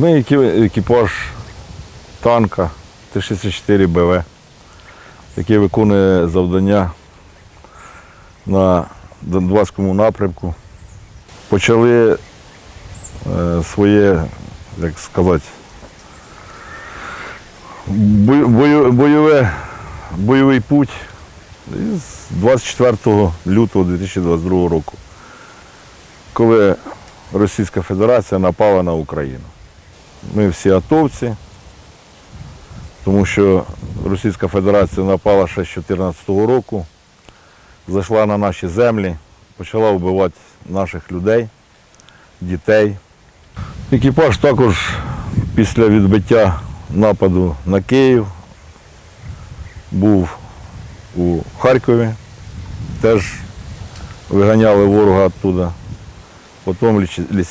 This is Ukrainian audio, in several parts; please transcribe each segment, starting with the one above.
Ми екіпаж танка Т-64 БВ, який виконує завдання на Донбаському напрямку. Почали е, своє, як сказати, бойове, бойовий путь з 24 лютого 2022 року, коли Російська Федерація напала на Україну. Ми всі атовці, тому що Російська Федерація напала ще з 2014 року, зайшла на наші землі, почала вбивати наших людей, дітей. Екіпаж також після відбиття нападу на Київ був у Харкові, теж виганяли ворога оттуда, потім і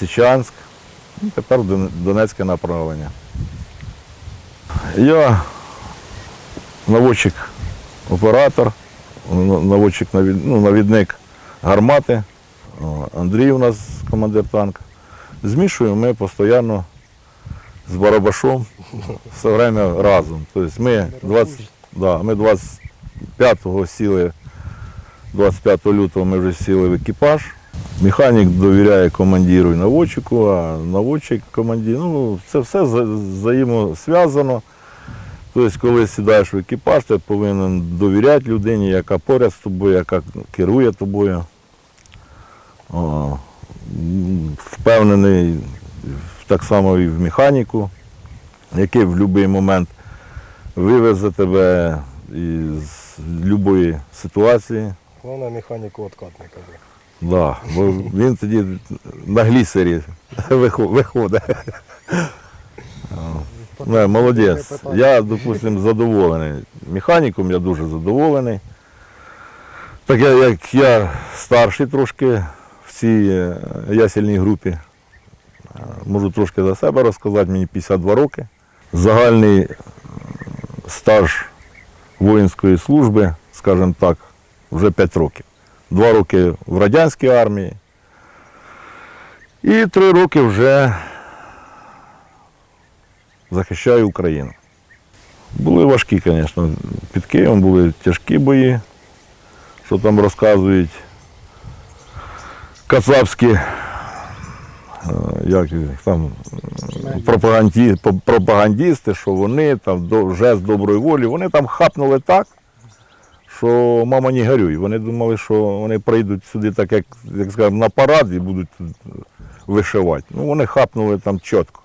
тепер Донецьке направлення. Я наводчик оператор, наводчик ну, навідник гармати. Андрій у нас командир танка. Змішуємо ми постійно з Барабашом все время разом. Тобто ми 20, да, ми 25-го сіли, 25 лютого ми вже сіли в екіпаж. Механік довіряє командиру і наводчику, а наводчик командир. Ну, це все вза- взаємосв'язано. Тобто, коли сідаєш в екіпаж, ти повинен довіряти людині, яка поряд з тобою, яка керує тобою. О, впевнений так само і в механіку, який в будь-який момент вивезе тебе із будь-якої ситуації. Головне механіку откатника. Да, бо він тоді на глісері виходить. Не, молодець. Я, допустимо, задоволений. Механіком я дуже задоволений. Так я, як я старший трошки в цій е, ясельній групі, е, можу трошки за себе розказати, мені 52 роки. Загальний е, стаж воїнської служби, скажімо так, вже 5 років. Два роки в радянській армії. І три роки вже захищаю Україну. Були важкі, звісно. Під Києвом були тяжкі бої, що там розказують кацапські, е, як там, пропаганді, пропагандісти, що вони там вже доброї волі, вони там хапнули так, що мама не горюй. Вони думали, що вони прийдуть сюди так, як, як скажемо, на парад і будуть тут вишивати. Ну, вони хапнули там чітко.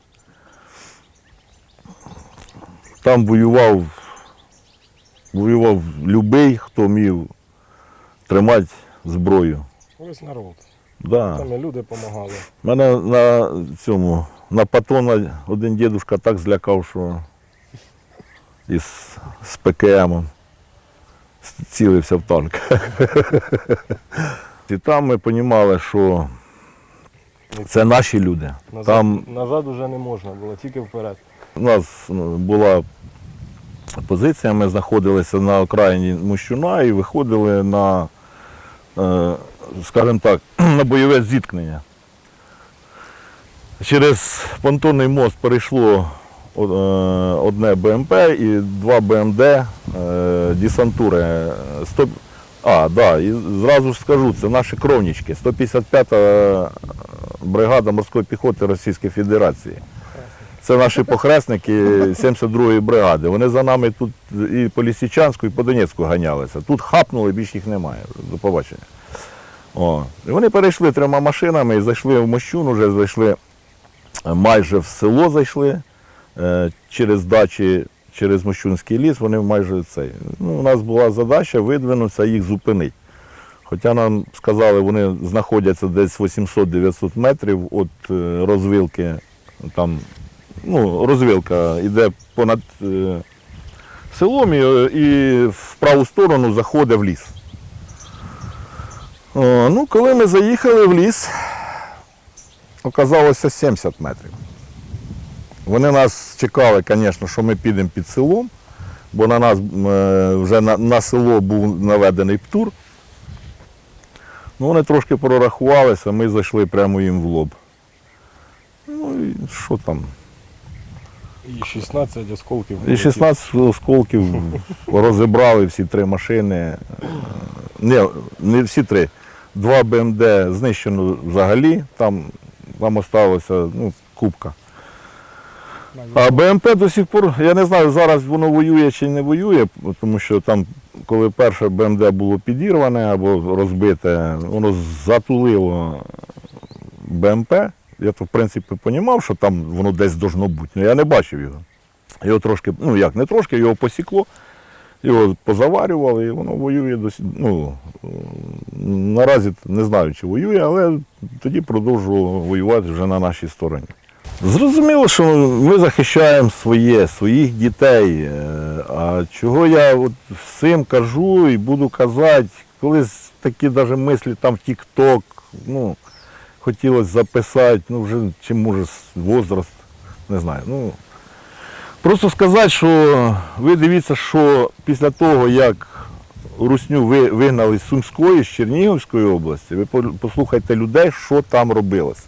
Там воював, воював любий, хто вмів тримати зброю. Ось народ. Да. Там і люди допомагали. Мене на цьому, на патона один дідусь так злякав, що із з ПКМом цілився в танк. І там ми розуміли, що це наші люди. Назад, Там назад уже не можна було, тільки вперед. у нас ну, була позиція, ми знаходилися на окраїні Мущуна і виходили на, е, скажімо так, на бойове зіткнення. Через понтонний мост перейшло одне БМП і два БМД е, десантури. Е, А, да, і зразу ж скажу, це наші кровнічки, 155-та бригада морської піхоти Російської Федерації. Це наші похресники 72-ї бригади. Вони за нами тут і по Лісічанську, і по Донецьку ганялися. Тут хапнули, більше їх немає. До побачення. О. І вони перейшли трьома машинами і зайшли в Мощун, вже зайшли майже в село зайшли е, через дачі, через Мощунський ліс, вони майже цей. Ну, у нас була задача видвинутися, їх зупинити. Хоча нам сказали, вони знаходяться десь 800-900 метрів від е, розвилки. Там, ну, розвилка йде понад е, селом і, в праву сторону заходить в ліс. Ну, коли ми заїхали в ліс, оказалося 70 метрів. Вони нас чекали, звісно, що ми підемо під селом, бо на нас е, вже на, на село був наведений птур. Ну, вони трошки прорахувалися, ми зайшли прямо їм в лоб. Ну і що там? І 16 осколків. І 16 осколків розібрали всі три машини. Е, Ні, не всі три. Два БМД знищено взагалі, там, там осталося ну, кубка. А БМП до сих пор, я не знаю, зараз воно воює чи не воює, тому що там, коли перше БМД було підірване або розбите, воно затулило БМП. Я то в принципі розумів, що там воно десь должно бути, але я не бачив його. Його трошки, ну як не трошки, його посікло, його позаварювали, і воно воює досі. Ну, наразі не знаю, чи воює, але тоді продовжувало воювати вже на нашій стороні. Зрозуміло, що ми захищаємо своє, своїх дітей. Е, А чого я от всім кажу і буду казати, колись такі навіть мислі там в TikTok, ну, хотілося записати, ну вже чи може возраст, не знаю. Ну, просто сказати, що ви дивіться, що після того, як Русню вигнали з Сумської, з Чернігівської області, ви послухайте людей, що там робилось.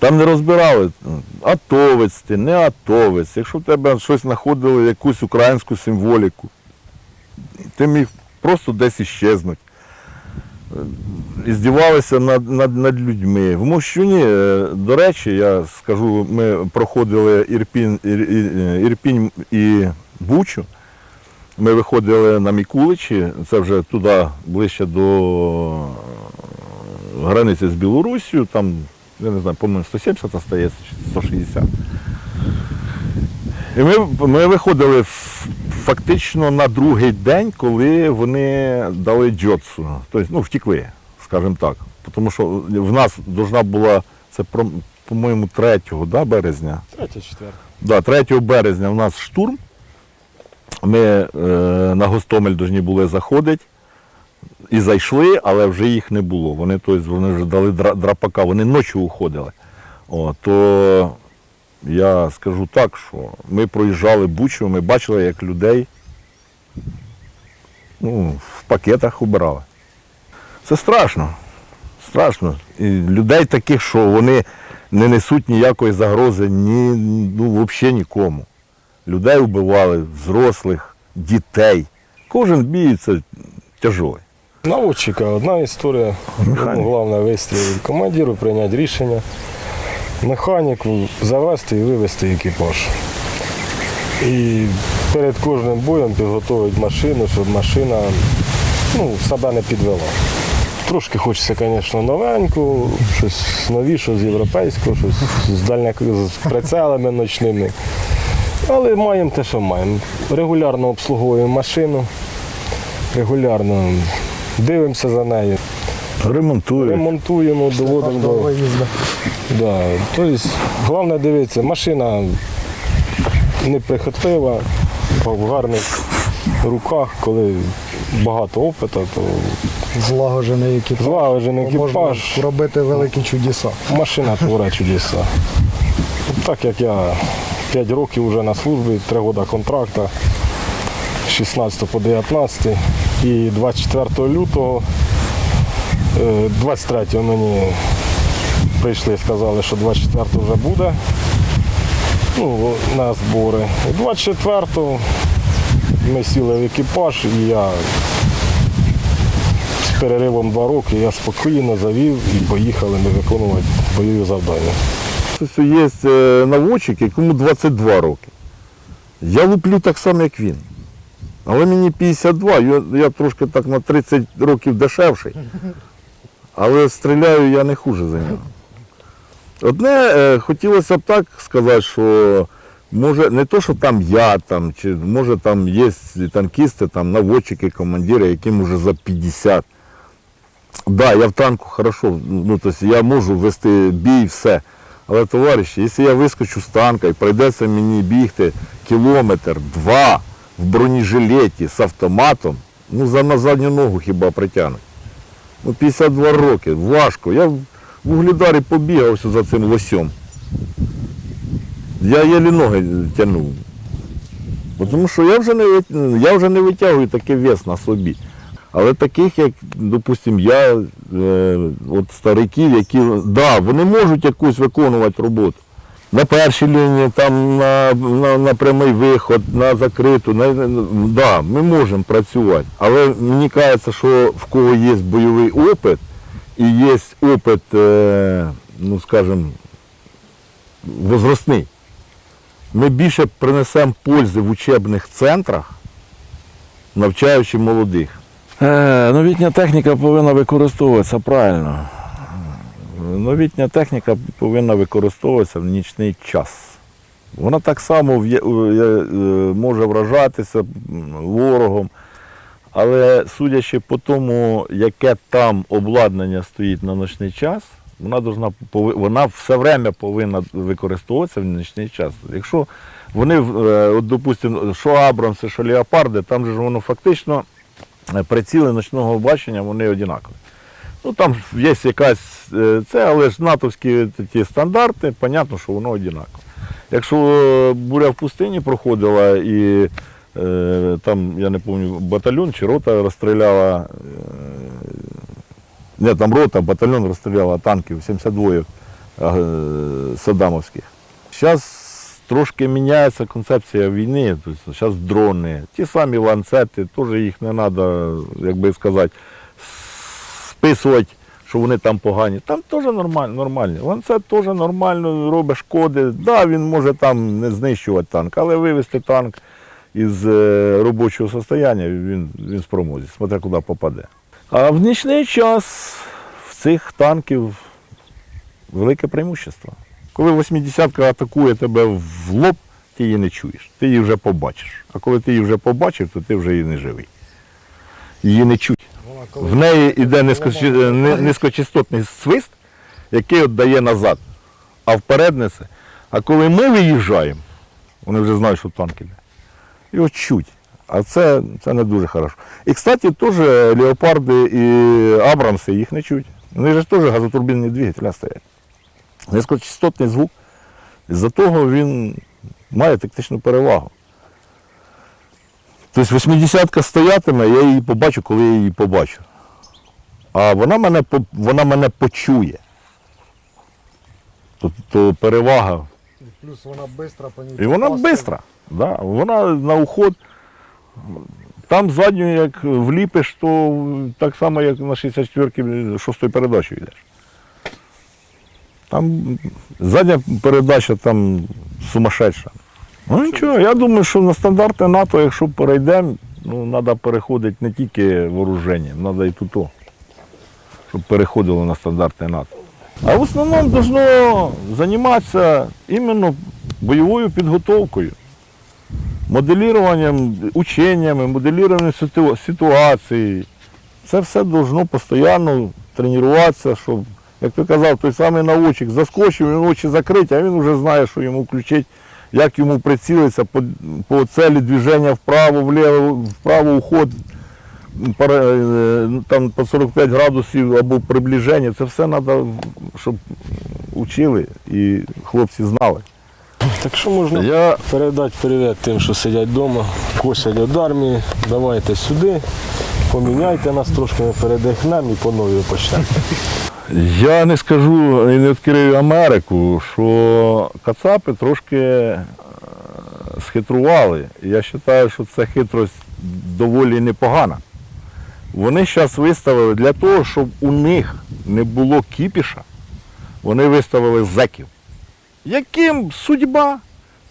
Там не розбирали, атовець ти, не атовець. Якщо в тебе щось знаходили, якусь українську символіку, ти міг просто десь іщезнути. І здівалися над, над, над людьми. В Мощуні, е, до речі, я скажу, ми проходили Ірпінь, Ір, Ір- Ірпінь і Бучу. Ми виходили на Мікуличі, це вже туди ближче до границі з Білоруссю, там, я не знаю, по-моєму, 170 остається, чи 160. І ми, ми виходили фактично на другий день, коли вони дали джотсу. Тобто, ну, втекли, скажімо так. Тому що в нас должна була, це, по-моєму, 3 да, березня. Третя, четверта. Да, 3 березня у нас штурм. Ми е, на Гостомель повинні були заходити. І зайшли, але вже їх не було. Вони, тобто, вони вже дали драпака, вони ночі уходили. О, то я скажу так, що ми проїжджали Бучу, ми бачили, як людей ну, в пакетах убирали. Це страшно. Страшно. І людей таких, що вони не несуть ніякої загрози ні, ну, взагалі нікому. Людей вбивали, взрослих, дітей. Кожен бій це тяжелий. Наводчика одна історія. Механік. Ну, Головне вистрілити командиру, прийняти рішення. Механіку завести і вивести екіпаж. І перед кожним боєм підготувати машину, щоб машина ну, себе не підвела. Трошки хочеться, звісно, новеньку, щось новіше з європейського, щось з дальня з прицелами ночними. Але маємо те, що маємо. Регулярно обслуговуємо машину, регулярно дивимося за нею, Ремонтують. ремонтуємо, доводимо до. Да. Тобто, головне дивитися, машина неприхотлива, в гарних руках, коли багато опиту, то Злагоджений екіпаж. злагоджений екіпаж, Можна робити великі чудеса. машина творить чудеса. Так як я 5 років вже на службі, 3 роки контракту, 16 по 19 і 24 лютого, е, 23 мені прийшли і сказали, що 24 вже буде ну, на збори. І 24 ми сіли в екіпаж і я з переривом 2 роки я спокійно завів і поїхали ми виконувати бойові завдання. Є е, наводчик, якому 22 роки. Я луплю так само, як він. Але мені 52, я, я трошки так на 30 років дешевший. Але стріляю я не хуже за нього. Одне, е, хотілося б так сказати, що може не то, що там я, там, чи може там є танкісти, там, наводчики, командири, яким вже за 50. Да, я в танку хорошо, ну, то есть я можу вести бій, все. Але, товариші, якщо я вискочу з танка і прийдеться мені бігти кілометр, два в бронежилеті з автоматом, ну за на задню ногу хіба притягнуть. Ну, 52 роки, важко. Я в Угледарі побігався за цим лосьом. Я єлі ноги тягнув. Тому що я вже не, я вже не витягую такий вес на собі. Але таких, як, допустимо, я, е, от стариків, які, да, вони можуть якусь виконувати роботу. На першій лінії, там на, на, на прямий виход, на закриту. На, да, ми можемо працювати. Але мені кажеться, що в кого є бойовий опит і є опит, е, ну скажімо, возрастний, ми більше принесемо пользи в учебних центрах, навчаючи молодих. Е, новітня техніка повинна використовуватися правильно. Новітня техніка повинна використовуватися в нічний час. Вона так само е, е, може вражатися ворогом, але судячи по тому, яке там обладнання стоїть на ночний час, вона, должна, вона все время повинна використовуватися в нічний час. Якщо вони, е, от, допустимо, що Абрамси, що Леопарди, там же ж воно фактично приціли ночного бачення, вони однакові. Ну там є якась е, це, але ж натовські ті стандарти, понятно, що воно однаково. Якщо е, буря в пустині проходила і е, там, я не пам'ятаю, батальйон чи рота розстріляла, е, не, там рота, батальйон розстріляла танків 72 е, садамовських. Зараз трошки міняється концепція війни, тобто зараз дрони, ті самі ланцети, теж їх не треба, як би сказати, списувати, що вони там погані. Там теж нормально, нормальні. Ланцет теж нормально робить шкоди. Да, він може там не знищувати танк, але вивести танк із е, робочого состояння він, він спроможний, смотря куди попаде. А в нічний час в цих танків велике преимущество. Коли 80-ка атакує тебе в лоб, ти її не чуєш, ти її вже побачиш. А коли ти її вже побачив, то ти вже і не живий. Її не чуть. В неї йде низькочастотний свист, який віддає назад, а вперед несе. А коли ми виїжджаємо, вони вже знають, що танк іде. І от чуть. А це, це не дуже хорошо. І, кстати, теж леопарди і Абрамси їх не чуть. Вони ж теж газотурбінні двигателя стоять. Низькочастотний звук. З-за того він має тактичну перевагу. Тобто 80-ка стоятиме, я її побачу, коли я її побачу. А вона мене, вона мене почує. Тобто перевага. Плюс вона швидко по ній. І вона швидка. Да, вона на уход. Там задню, як вліпиш, то так само, як на 64-ки шостої передачі йдеш. Там задня передача там сумасшедша. Ну нічого, я думаю, що на стандарти НАТО, якщо перейдемо, ну, треба переходити не тільки вооруженням, треба і тут, щоб переходило на стандарти НАТО. А в основному должно займатися іменно бойовою підготовкою, моделіруванням, ученнями, моделіруванням ситуації. Це все должно постійно тренуватися, щоб, як ти казав, той самий наводчик заскочив, він очі закриті, а він вже знає, що йому включити, як йому прицілитися по, по целі движення вправо, вліво, вправо уход е, там по 45 градусів або приближення. Це все треба, щоб учили і хлопці знали. Так що можна Я передати привіт тим, що сидять вдома, косять від армії, давайте сюди, поміняйте нас трошки, ми передихнемо і по новій почнемо. Я не скажу і не відкрию Америку, що кацапи трошки е, схитрували. Я вважаю, що ця хитрость доволі непогана. Вони зараз виставили для того, щоб у них не було кіпіша, вони виставили зеків. Яким судьба?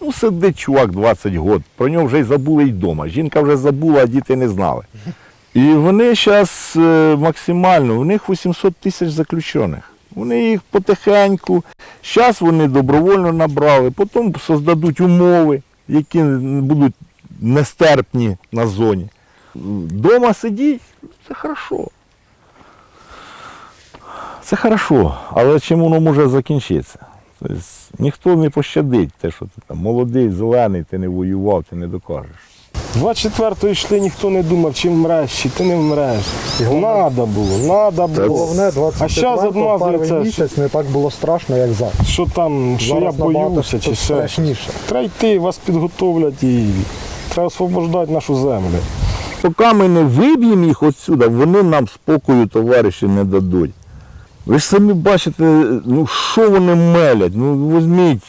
Ну, сидить чувак 20 років, про нього вже й забули й вдома. Жінка вже забула, а діти не знали. І вони зараз максимально, у них 800 тисяч заключених. Вони їх потихеньку, зараз вони добровольно набрали, потім создадуть умови, які будуть нестерпні на зоні. Дома сидіть, це хорошо. Це хорошо, але чим воно може закінчитися? Тобто, ніхто не пощадить те, що ти там молодий, зелений, ти не воював, ти не докажеш. 24-го йшли, ніхто не думав, чи вмреш, чи ти не вмреш. Надо було, надо було. Головне, А зараз 24 одмазується, перший місяць не так було страшно, як зараз. що там, що я Зараз набагато боюся, чи все. страшніше. Треба йти, вас підготовлять і треба освобождати нашу землю. Поки ми не виб'ємо їх отсюди, вони нам спокою, товариші, не дадуть. Ви ж самі бачите, ну що вони мелять. Ну візьміть,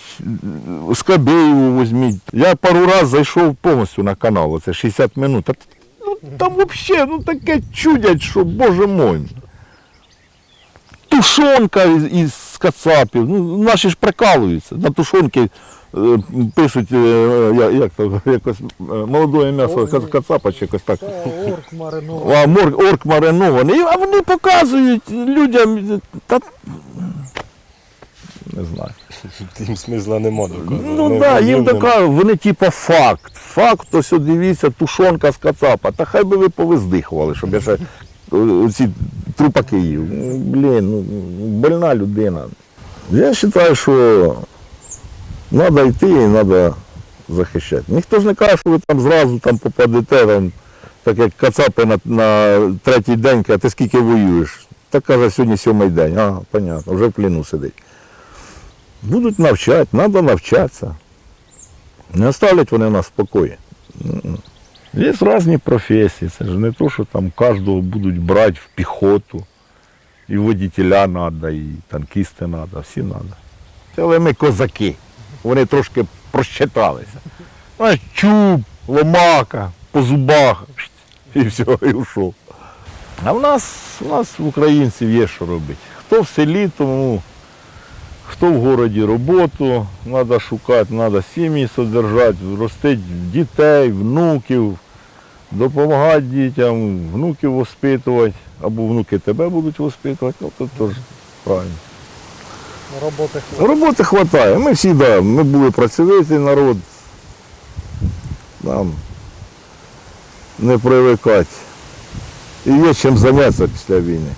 Скабєєву візьміть. Я пару разів зайшов повністю на канал, оце 60 минут. А, ну, там взагалі ну, таке чудять, що боже мой. Тушонка із кацапів. Ну, наші ж прикалуються. На тушонки е, пишуть, е, я- як то, якось е, молодое м'ясо кацапа чи якось так. Орк маринований. А мор, орк маринований, а вони показують людям. Та... Не знаю. Їм смисла нема доказувати. Ну так, да, їм така, вони типа факт. Факт, ось дивіться, тушонка з кацапа. Та хай би ви повиздихували, щоб я ще е, ці трупаки їв. Ну, Блін, ну, больна людина. Я вважаю, що треба йти і треба захищати. Ніхто ж не каже, що ви там зразу там попадете, там, так як кацапи на, на третій день, каже, ти скільки воюєш? Так каже, сьогодні сьомий день. А, понятно, вже в пліну сидить. Будуть навчати, треба навчатися. Не оставлять вони нас в спокої. Є різні професії. Це ж не то, що там кожного будуть брати в піхоту. І водітеля треба, і танкісти треба, всі треба. Але ми козаки. Вони трошки просчиталися. Знаєш, чуб, ломака, по зубах. І все, і ушов. А в нас, в нас в українців є що робити. Хто в селі, тому хто в городі роботу, треба шукати, треба сім'ї содержати, ростити дітей, внуків, допомагати дітям, внуків воспитувати, або внуки тебе будуть воспитувати, ну, то теж правильно. Роботи хватить. Роботи вистачає. Ми всі, да, ми були працьовитий народ. Нам не привикати. І є чим зайнятися після війни.